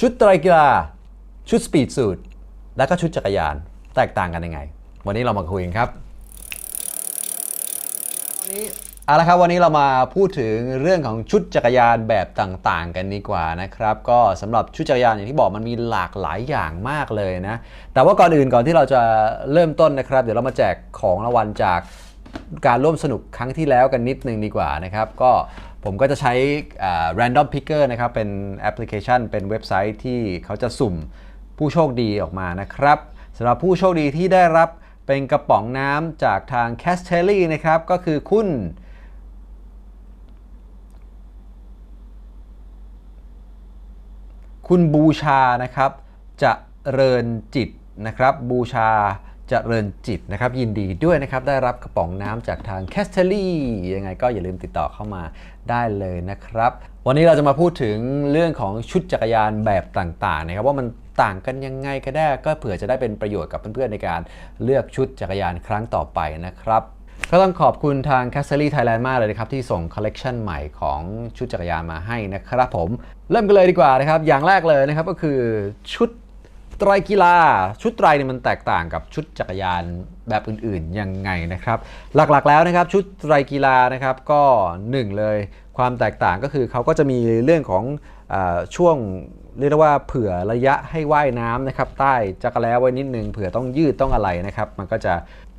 ชุดไตรกีฬา ชุดสปีดสูทและก็ชุดจักรยาน แตกต่างกันยังไง วันนี้เรามาคุยกันครับวันนี้เอาละครับวันนี้เรามาพูดถึงเรื่องของชุดจักรยานแบบต่างๆ กันดีกว่านะครับ ก็สำหรับชุดจักรยานอย่างที่บอกมันมีหลากหลายอย่างมากเลยนะ แต่ว่าก่อนอื่นก่อนที่เราจะเริ่มต้นนะครับ เดี๋ยวเรามาแจกของรางวัลจากการร่วมสนุกครั้งที่แล้วกันนิดนึงดีกว่านะครับ ก็ ผมก็จะใช้ random picker นะครับ เป็นแอปพลิเคชัน เป็นเว็บไซต์ที่เขาจะสุ่มผู้โชคดีออกมานะครับสำหรับผู้โชคดีที่ได้รับเป็นกระป๋องน้ำจากทาง c a s t e l l y นะครับ ก็คือคุณคุณบูชานะครับ จะเริญจิตนะครับ บูชา จะเริญจิตนะครับยินดีด้วยนะครับ ได้รับกระป๋องน้ำจากทางแคสเทลลี่ยังไงก็อย่าลืมติดต่อเข้ามาได้เลยนะครับ วันนี้เราจะมาพูดถึงเรื่องของชุดจักรยานแบบต่างๆนะครับว่ามันต่างกันยังไงก็ได้ก็เผื่อจะได้เป็นประโยชน์กับเพื่อนๆในการเลือกชุดจักรยานครั้งต่อไปนะครับก็ต้องขอบคุณทาง c a s t l y Thailand มากเลยนะครับ ที่ส่งคอลเลกชันใหม่ของชุดจักรยานมาให้นะครับผม เริ่มกันเลยดีกว่านะครับ อย่างแรกเลยนะครับก็คือชุด ไตรกีฬาชุดไตรเนี่ยมันแตกต่างกับชุดจักรยานแบบอื่นๆยังไงนะครับ หลักๆแล้วนะครับชุดไตรกีฬานะครับก็หนึ่งเลย ความแตกต่างก็คือเขาก็จะมีเรื่องของอช่วงเรียกได้ว่าเผื่อระยะให้ว่ายน้ำนะครับใต้จักรแล้ไว้นิดนึงเผื่อต้องยืดต้องอะไรนะครับ มันก็จะ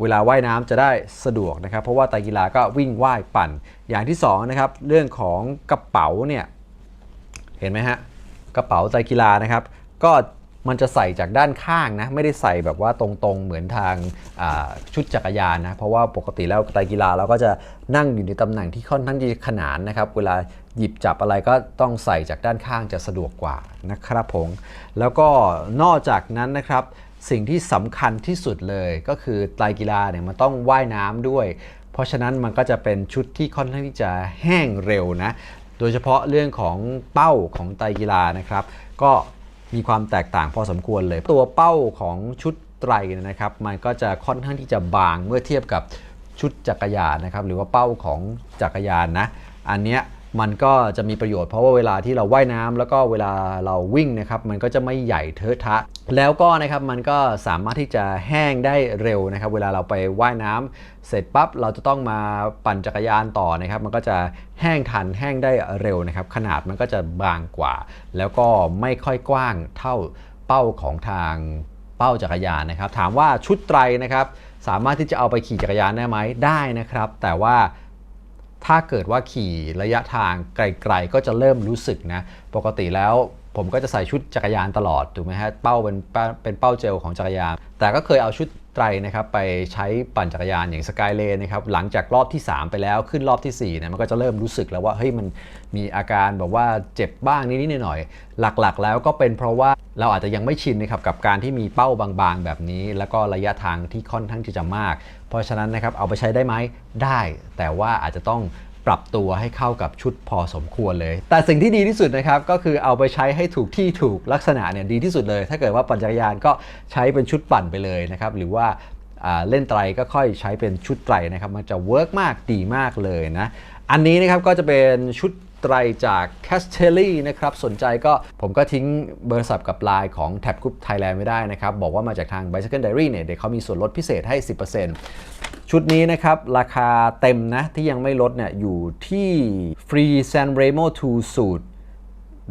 เวลาว่ายน้ำจะได้สะดวกนะครับ เพราะว่าไตรกีฬาก็วิ่งว่ายปั่น อย่างที่สองนะครับเรื่องของกระเป๋าเนี่ยเห็นไหมฮะกระเป๋าไตรกีฬานะครับ ก็ มันจะใส่จากด้านข้างนะ ไม่ได้ใส่แบบว่าตรงๆ เหมือนทางชุดจักรยานนะ เพราะว่าปกติแล้วไตรกีฬาเราก็จะนั่งอยู่ในตำแหน่งที่ค่อนข้างจะขนานนะครับ เวลาหยิบจับอะไรก็ต้องใส่จากด้านข้างจะสะดวกกว่านะครับผม แล้วก็นอกจากนั้นนะครับ สิ่งที่สำคัญที่สุดเลยก็คือไตรกีฬาเนี่ยมันต้องว่ายน้ำด้วย เพราะฉะนั้นมันก็จะเป็นชุดที่ค่อนข้างที่จะแห้งเร็วนะ โดยเฉพาะเรื่องของเป้าของไตรกีฬานะครับ ก็ มีความแตกต่างพอสมควรเลย ตัวเป้าของชุดไตรนะครับมันก็จะค่อนข้างที่จะบางเมื่อเทียบกับชุดจักรยานนะครับหรือว่าเป้าของจักรยานนะอันเนี้ย มันก็จะมีประโยชน์เพราะว่าเวลาที่เราว่ายน้ำแล้วก็เวลาเราวิ่งนะครับมันก็จะไม่ใหญ่เทอะทะ แล้วก็นะครับมันก็สามารถที่จะแห้งได้เร็วนะครับ เวลาเราไปว่ายน้ำเสร็จปั๊บเราจะต้องมาปั่นจักรยานต่อนะครับ มันก็จะแห้งทันแห้งได้เร็วนะครับ ขนาดมันก็จะบางกว่า แล้วก็ไม่ค่อยกว้างเท่าเป้าของทางเป้าจักรยานนะครับ ถามว่าชุดไตรนะครับ สามารถที่จะเอาไปขี่จักรยานได้ไหมได้นะครับ แต่ว่า ถ้าเกิดว่าขี่ระยะทางไกลๆ ก็จะเริ่มรู้สึกนะ ปกติแล้วผมก็จะใส่ชุดจักรยานตลอดถูกไหมฮะ เป้าเป็นเป้าเป็นเป้าเจลของจักรยาน แต่ก็เคยเอาชุดไตรนะครับไปใช้ปั่นจักรยานอย่างสกายเลนนะครับ หลังจากรอบที่ 3 ไปแล้วขึ้นรอบที่4เนี่ยมันก็จะเริ่มรู้สึกแล้วว่าเฮ้ยมันมีอาการแบบว่าเจ็บบ้างนิดๆหน่อยๆหลักๆ แล้วก็เป็นเพราะว่าเราอาจจะยังไม่ชินนะครับกับการที่มีเป้าบางๆ แบบนี้ แล้วก็ระยะทางที่ค่อนข้างที่จะมาก เพราะฉะนั้นนะครับเอาไปใช้ได้ไหมได้ แต่ว่าอาจจะต้องปรับตัวให้เข้ากับชุดพอสมควรเลย แต่สิ่งที่ดีที่สุดนะครับก็คือเอาไปใช้ให้ถูกที่ถูกลักษณะเนี่ยดีที่สุดเลย ถ้าเกิดว่าปั่นจักรยานก็ใช้เป็นชุดปั่นไปเลยนะครับหรือว่าอ่าเล่นไตรก็ค่อยใช้เป็นชุดไตรนะครับมันจะเวิร์กมากดีมากเลยนะอันนี้นะครับก็จะเป็นชุด ไตรจาก c a s t e l l y นะครับ สนใจก็ผมก็ทิ้งเบอร์โทรศัพท์กับไลน์ของ Tab Group Thailand ไว้ได้นะครับ บอกว่ามาจากทาง Bicycle Diary เนี่ย เดี๋ยวเขามีส่วนลดพิเศษให้ 10%ชุดนี้นะครับ ราคาเต็มนะ ที่ยังไม่ลดเนี่ย อยู่ที่ Free San Remo 2สูตร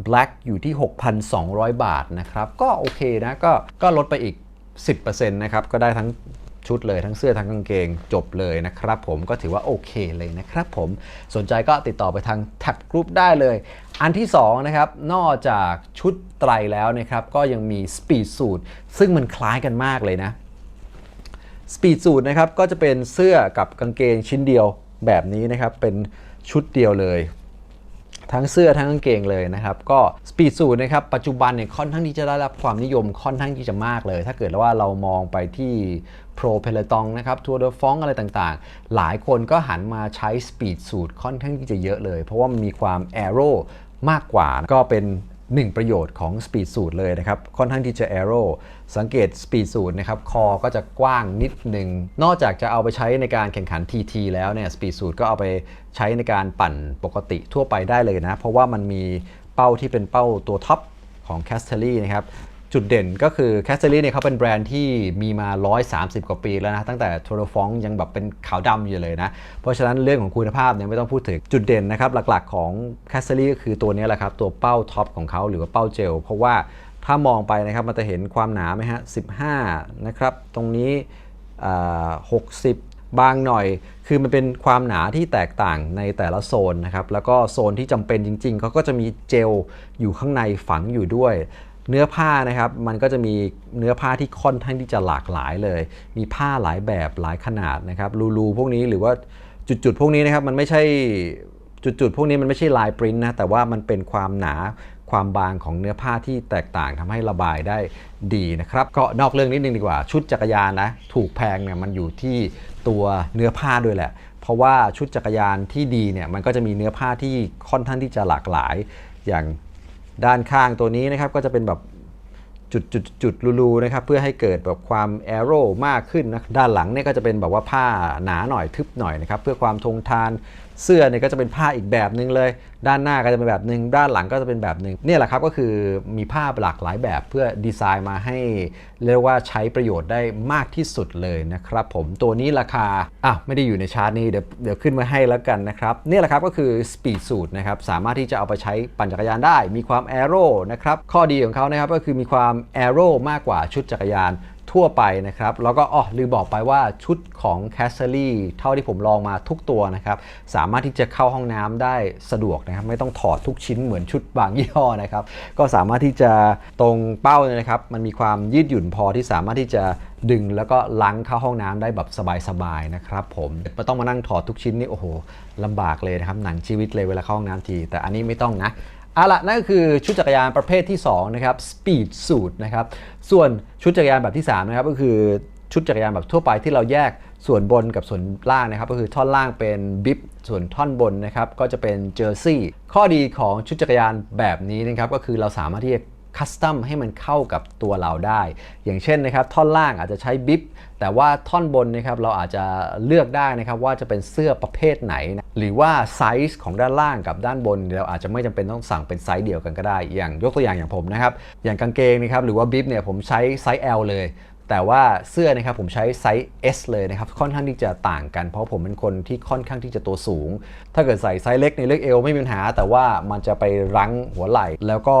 Black อยู่ที่ 6,200 บาทนะครับ ก็โอเคนะ ก็ก็ลดไปอีก 10%นะครับ ก็ได้ทั้ง ชุดเลยทั้งเสื้อทั้งกางเกงจบเลยนะครับผมก็ถือว่าโอเคเลยนะครับผมสนใจก็ติดต่อไปทาง Tab Group ได้เลย อันที่2นะครับนอกจากชุดไตรแล้วนะครับก็ยังมี Speed Suit ซึ่งมันคล้ายกันมากเลยนะสปีดสูทนะครับก็จะเป็นเสื้อกับกางเกงชิ้นเดียวแบบนี้นะครับเป็นชุดเดียวเลย ทั้งเสื้อทั้งกางเกงเลยนะครับ ก็สปีดสูทนะครับปัจจุบันเนี่ยค่อนข้างที่จะได้รับความนิยมค่อนข้างที่จะมากเลย ถ้าเกิดว่าเรามองไปที่โปรเพลตองนะครับทัวร์เดอฟองอะไรต่างๆ หลายคนก็หันมาใช้สปีดสูทค่อนข้างที่จะเยอะเลย เพราะว่ามันมีความแอโรมากกว่าก็เป็น หนึ่งประโยชน์ของ Speed สูตรเลยนะครับ ค่อนข้างที่จะ Aero สังเกต Speed สูตรนะครับ คอก็จะกว้างนิดหนึ่ง นอกจากจะเอาไปใช้ในการแข่งขัน TT แล้วเนี่ย Speed Suit ก็เอาไปใช้ในการปั่นปกติทั่วไปได้เลยนะ เพราะว่ามันมีเป้าที่เป็นเป้าตัวท็อปของ c a s t e l l y นะครับ จุดเด่นก็คือ c a s t e l l y เนี่ยเขาเป็นแบรนด์ที่มีมา 130 กว่าปีแล้วนะ ตั้งแต่โทรฟองยังแบบเป็นขาวดำอยู่เลยนะ เพราะฉะนั้นเรื่องของคุณภาพเนี่ยไม่ต้องพูดถึงจุดเด่นนะครับหลักๆของ c a s t e l l y ก็คือตัวนี้แหละครับ ตัวเป้าท็อปของเขาหรือว่าเป้าเจล เพราะว่าถ้ามองไปนะครับมันจะเห็นความหนาไหมฮะ 15 นะครับ ตรงนี้60 บางหน่อย คือมันเป็นความหนาที่แตกต่างในแต่ละโซนนะครับแล้วก็โซนที่จำเป็นจริงๆเขาก็จะมีเจลอยู่ข้างในฝังอยู่ด้วย เนื้อผ้านะครับมันก็จะมีเนื้อผ้าที่ค่อนข้างที่จะหลากหลายเลย มีผ้าหลายแบบหลายขนาดนะครับรูๆพวกนี้หรือว่าจุดๆพวกนี้นะครับมันไม่ใช่จุดๆพวกนี้มันไม่ใช่ลายปริ้นนะแต่ว่ามันเป็นความหนาความบางของเนื้อผ้าที่แตกต่างทำให้ระบายได้ดีนะครับ ก็นอกเรื่องนิดนึงดีกว่า ชุดจักรยานนะถูกแพงเนี่ยมันอยู่ที่ตัวเนื้อผ้าด้วยแหละ เพราะว่าชุดจักรยานที่ดีเนี่ยมันก็จะมีเนื้อผ้าที่ค่อนข้างที่จะหลากหลาย อย่าง ด้านข้างตัวนี้นะครับก็จะเป็นแบบจุดจุดจุดรูๆนะครับเพื่อให้เกิดแบบความแอโร่มากขึ้นนะด้านหลังเนี่ยก็จะเป็นแบบว่าผ้าหนาหน่อยทึบหน่อยนะครับเพื่อความทนทาน เสื้อเนี่ยก็จะเป็นผ้าอีกแบบหนึ่งเลย ด้านหน้าก็จะเป็นแบบหนึ่งด้านหลังก็จะเป็นแบบหนึ่งเนี่ยแหละครับก็คือมีผ้าหลากหลายแบบเพื่อดีไซน์มาให้เรียกว่าใช้ประโยชน์ได้มากที่สุดเลยนะครับผมตัวนี้ราคาอะไม่ได้อยู่ในชาร์ตนี้เดี๋ยวเดี๋ยวขึ้นมาให้แล้วกันนะครับเนี่ยแหละครับก็คือ Speed Suit นะครับสามารถที่จะเอาไปใช้ปั่นจักรยานได้ มีความแอโร่นะครับข้อดีของเขานะครับก็คือมีความแอโร่มากกว่าชุดจักรยาน ทั่วไปนะครับ แล้วก็อ๋อลืมบอกไปว่าชุดของ c a s t l y เท่าที่ผมลองมาทุกตัวนะครับ สามารถที่จะเข้าห้องน้ำได้สะดวกนะครับ ไม่ต้องถอดทุกชิ้นเหมือนชุดบางยี่ห้อนะครับ ก็สามารถที่จะตรงเป้าเนี่ยนะครับ มันมีความยืดหยุ่นพอที่สามารถที่จะดึงแล้วก็ล้างเข้าห้องน้ำได้แบบสบายๆนะครับผมไม่ต้องมานั่งถอดทุกชิ้นนี่โอ้โหลำบากเลยนะครับหนังชีวิตเลยเวลาเข้าห้องน้ำที แต่อันนี้ไม่ต้องนะ เอาละนั่นก็คือชุดจักรยานประเภทที่2นะครับ Speed Suit นะครับ ส่วนชุดจักรยานแบบที่3นะครับก็คือชุดจักรยานแบบทั่วไปที่เราแยกส่วนบนกับส่วนล่างนะครับ ก็คือท่อนล่างเป็นบิบส่วนท่อนบนนะครับก็จะเป็นเจอร์ซี่ข้อดีของชุดจักรยานแบบนี้นะครับก็คือเราสามารถที่จะ คัสตัมให้มันเข้ากับตัวเราได้ อย่างเช่นนะครับท่อนล่างอาจจะใช้บิบแต่ว่าท่อนบนนะครับเราอาจจะเลือกได้นะครับว่าจะเป็นเสื้อประเภทไหนนะหรือว่าไซส์ของด้านล่างกับด้านบน เราอาจจะไม่จำเป็นต้องสั่งเป็นไซส์เดียวกันก็ได้ อย่างยกตัวอย่างอย่างผมนะครับอย่างกางเกงนะครับหรือว่าบิบเนี่ยผมใช้ไซส์ L เลย แต่ว่าเสื้อนะครับผมใช้ไซส์ S เลยนะครับค่อนข้างที่จะต่างกัน เพราะผมเป็นคนที่ค่อนข้างที่จะตัวสูง ถ้าเกิดใส่ไซส์เล็กในเลือกเอวไม่มีปัญหา แต่ว่ามันจะไปรั้งหัวไหล่แล้วก็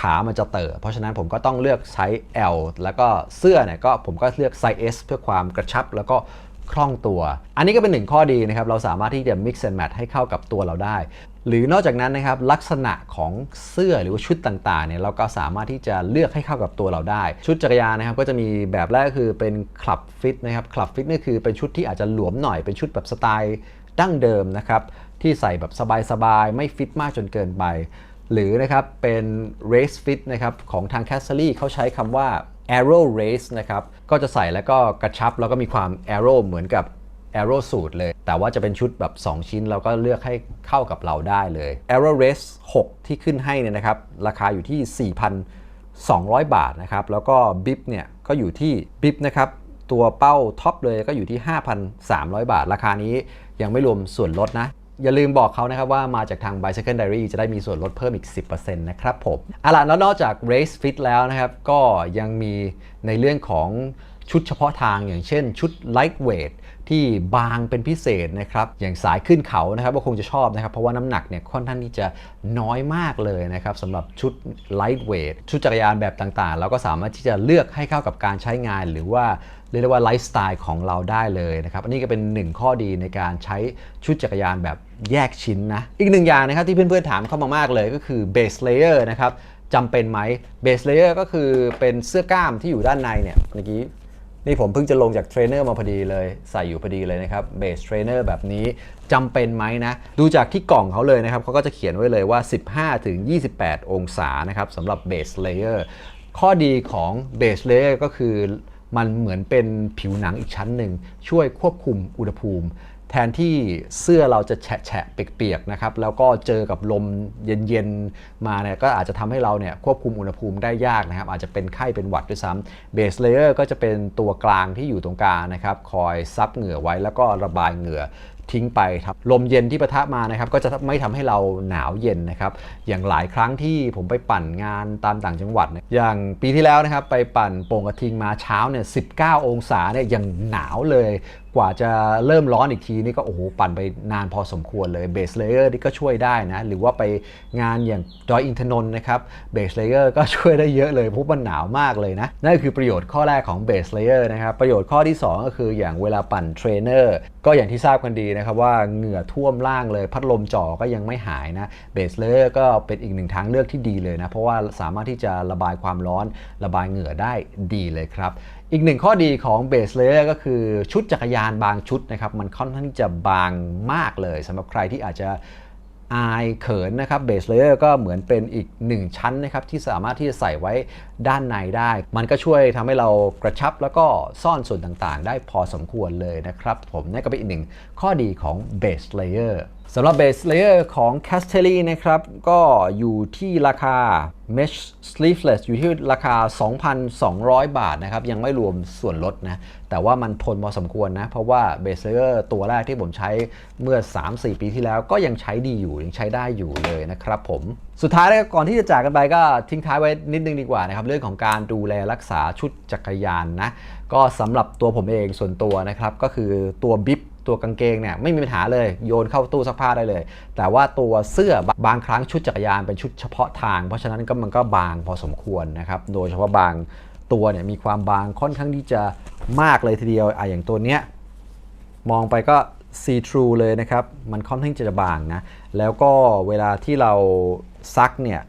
ขามันจะเตอะเพราะฉะนั้นผมก็ต้องเลือกไซส์ L แล้วก็เสื้อเนี่ยก็ผมก็เลือกไซส์ S เพื่อความกระชับแล้วก็คล่องตัว อันนี้ก็เป็นหนึ่งข้อดีนะครับ เราสามารถที่จะ mix and match ให้เข้ากับตัวเราได้ หรือนอกจากนั้นนะครับลักษณะของเสื้อหรือว่าชุดต่างๆเนี่ยเราก็สามารถที่จะเลือกให้เข้ากับตัวเราได้ ชุดจักรยานนะครับก็จะมีแบบแรกคือเป็นคลับฟิตนะครับคลับฟิตนี่คือเป็นชุดที่อาจจะหลวมหน่อยเป็นชุดแบบสไตล์ดั้งเดิมนะครับที่ใส่แบบสบายๆ ไม่ฟิตมากจนเกินไป หรือนะครับเป็น race fit นะครับของทาง c a s t l y เขาใช้คำว่า arrow race นะครับก็จะใส่แล้วก็กระชับแล้วก็มีความ arrow เหมือนกับ a r r o suit เลย แต่ว่าจะเป็นชุดแบบ 2 ชิ้น เราก็เลือกให้เข้ากับเราได้เลย a r r o race 6ที่ขึ้นให้เนี่ยนะครับ ราคาอยู่ที่ 4,200 บาทนะครับ แล้วก็ bib เนี่ยก็อยู่ที่ bib นะครับ ตัวเป้าท็อปเลยก็อยู่ที่ 5,300 บาท ราคานี้ยังไม่รวมส่วนลดนะ อย่าลืมบอกเขานะครับว่ามาจากทาง Bicycle Diary จะได้มีส่วนลดเพิ่มอีก 10%นะครับผมเอาล่ะแล้วนอกจาก Race Fit แล้วนะครับ ก็ยังมีในเรื่องของชุดเฉพาะทางอย่างเช่นชุด Lightweight ที่บางเป็นพิเศษนะครับอย่างสายขึ้นเขานะครับก็คงจะชอบนะครับเพราะว่าน้ำหนักเนี่ยค่อนข้างที่จะน้อยมากเลยนะครับสำหรับชุด Lightweight ชุดจักรยานแบบต่างๆ เราก็สามารถที่จะเลือกให้เข้ากับการใช้งาน หรือว่าเรียกได้ว่าไลฟ์สไตล์ของเราได้เลยนะครับ อันนี้ก็เป็นหนึ่งข้อดีในการใช้ชุดจักรยานแบบแยกชิ้นนะ อีกหนึ่งอย่างนะครับที่เพื่อนๆถามเข้ามามากเลยก็คือ base layer นะครับจำเป็นไหม base layer ก็คือเป็นเสื้อกล้ามที่อยู่ด้านในเนี่ยเมื่อกี้ นี่ผมเพิ่งจะลงจากเทรนเนอร์มาพอดีเลยใส่อยู่พอดีเลยนะครับเบสเทรนเนอร์แบบนี้จำเป็นไหมนะ ดูจากที่กล่องเขาเลยนะครับเขาก็จะเขียนไว้เลยว่า 15ถึง28 องศานะครับสำหรับเบสเลเยอร์ข้อดีของเบสเลเยอร์ก็คือมันเหมือนเป็นผิวหนังอีกชั้นหนึ่ง ช่วยควบคุมอุณหภูมิ แทนที่เสื้อเราจะแฉะแฉะเปียกๆนะครับแล้วก็เจอกับลมเย็นๆมาเนี่ยก็อาจจะทำให้เราเนี่ยควบคุมอุณหภูมิได้ยากนะครับ อาจจะเป็นไข้เป็นหวัดด้วยซ้ำเบสเลเยอร์ก็จะเป็นตัวกลางที่อยู่ตรงกลางนะครับ คอยซับเหงื่อไว้แล้วก็ระบายเหงื่อ ทิ้งไปครับลมเย็นที่ปะทะมานะครับก็จะไม่ทำให้เราหนาวเย็นนะครับอย่างหลายครั้งที่ผมไปปั่นงานตามต่างจังหวัด อย่างปีที่แล้วนะครับไปปั่นโป่งกระทิงมาเช้าเนี่ย19 องศาเนี่ยยังหนาวเลยกว่าจะเริ่มร้อนอีกทีนี่ก็โอ้โหปั่นไปนานพอสมควรเลยเบสเลเยอร์นี่ก็ช่วยได้นะหรือว่าไปงานอย่างดอยอินทนนท์นะครับเบสเลเยอร์ก็ช่วยได้เยอะเลยเพราะมันหนาวมากเลยนะนั่นคือประโยชน์ข้อแรกของเบสเลเยอร์นะครับประโยชน์ข้อที่ 2 ก็คืออย่างเวลาปั่นเทรนเนอร์ก็อย่างที่ทราบกันดีนะครับว่าเหงื่อท่วมล่างเลย พัดลมจ่อก็ยังไม่หายนะเบสเลเยอร์ก็เป็นอีกหนึ่งทางเลือกที่ดีเลยนะ เพราะว่าสามารถที่จะระบายความร้อนระบายเหงื่อได้ดีเลยครับอีกหนึ่งข้อดีของเบสเลเยอร์ก็คือชุดจักรยานบางชุดนะครับ มันค่อนข้างที่จะบางมากเลยสำหรับใครที่อาจจะ อายเขินนะครับเบสเลเยอร์ก็เหมือนเป็นอีกหนึ่งชั้นนะครับที่สามารถที่จะใส่ไว้ด้านในได้ มันก็ช่วยทำให้เรากระชับแล้วก็ซ่อนส่วนต่างๆ ได้พอสมควรเลยนะครับ ผมนี่ก็เป็นอีกหนึ่งข้อดีของเบสเลเยอร์ สำหรับเบสเลเยอร์ของ Castelli นะครับ ก็อยู่ที่ราคา Mesh Sleeveless อยู่ที่ราคา 2,200 บาทนะครับ ยังไม่รวมส่วนลดนะ แต่ว่ามันทนพอสมควรนะ เพราะว่าเบสเลเยอร์ตัวแรกที่ผมใช้เมื่อ 3-4 ปีที่แล้วก็ยังใช้ดีอยู่ ยังใช้ได้อยู่เลยนะครับผม สุดท้ายแล้วก่อนที่จะจากกันไปก็ทิ้งท้ายไว้นิดนึงดีกว่านะครับ เรื่องของการดูแลรักษาชุดจักรยานนะ ก็สำหรับตัวผมเองส่วนตัวนะครับ ก็คือตัวบิ๊บ ตัวกางเกงเนี่ยไม่มีปัญหาเลยโยนเข้าตู้ซักผ้าได้เลย แต่ว่าตัวเสื้อบางครั้งชุดจักรยานเป็นชุดเฉพาะทาง เพราะฉะนั้นก็มันก็บางพอสมควรนะครับโดยเฉพาะบางตัวเนี่ยมีความบางค่อนข้างที่จะมากเลยทีเดียวอะอย่างตัวเนี้ยมองไปก็ see through เลยนะครับ มันค่อนข้างจะบางนะ แล้วก็เวลาที่เราซักเนี่ย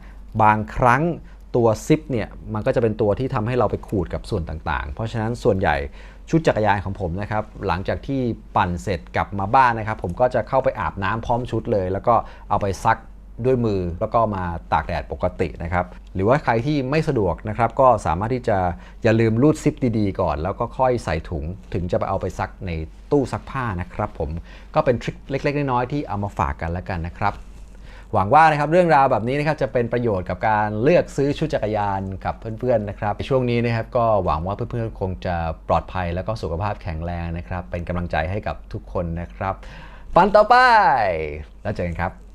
บางครั้งตัวซิปเนี่ย มันก็จะเป็นตัวที่ทำให้เราไปขูดกับส่วนต่างๆ เพราะฉะนั้นส่วนใหญ่ ชุดจักรยานของผมนะครับหลังจากที่ปั่นเสร็จกลับมาบ้านนะครับ ผมก็จะเข้าไปอาบน้ำพร้อมชุดเลย แล้วก็เอาไปซักด้วยมือแล้วก็มาตากแดดปกตินะครับ หรือว่าใครที่ไม่สะดวกนะครับ ก็สามารถที่จะอย่าลืมรูดซิปดีๆก่อน แล้วก็ค่อยใส่ถุงถึงจะไปเอาไปซักในตู้ซักผ้านะครับ ผมก็เป็นทริคเล็ก ๆ น้อยๆที่เอามาฝากกันแล้วกันนะครับ หวังว่านะครับเรื่องราวแบบนี้นะครับจะเป็นประโยชน์กับการเลือกซื้อชุดจักรยานกับเพื่อนๆนะครับในช่วงนี้นะครับก็หวังว่าเพื่อนๆคงจะปลอดภัยแล้วก็สุขภาพแข็งแรงนะครับ เป็นกำลังใจให้กับทุกคนนะครับ ฟันต่อไปแล้วเจอกันครับ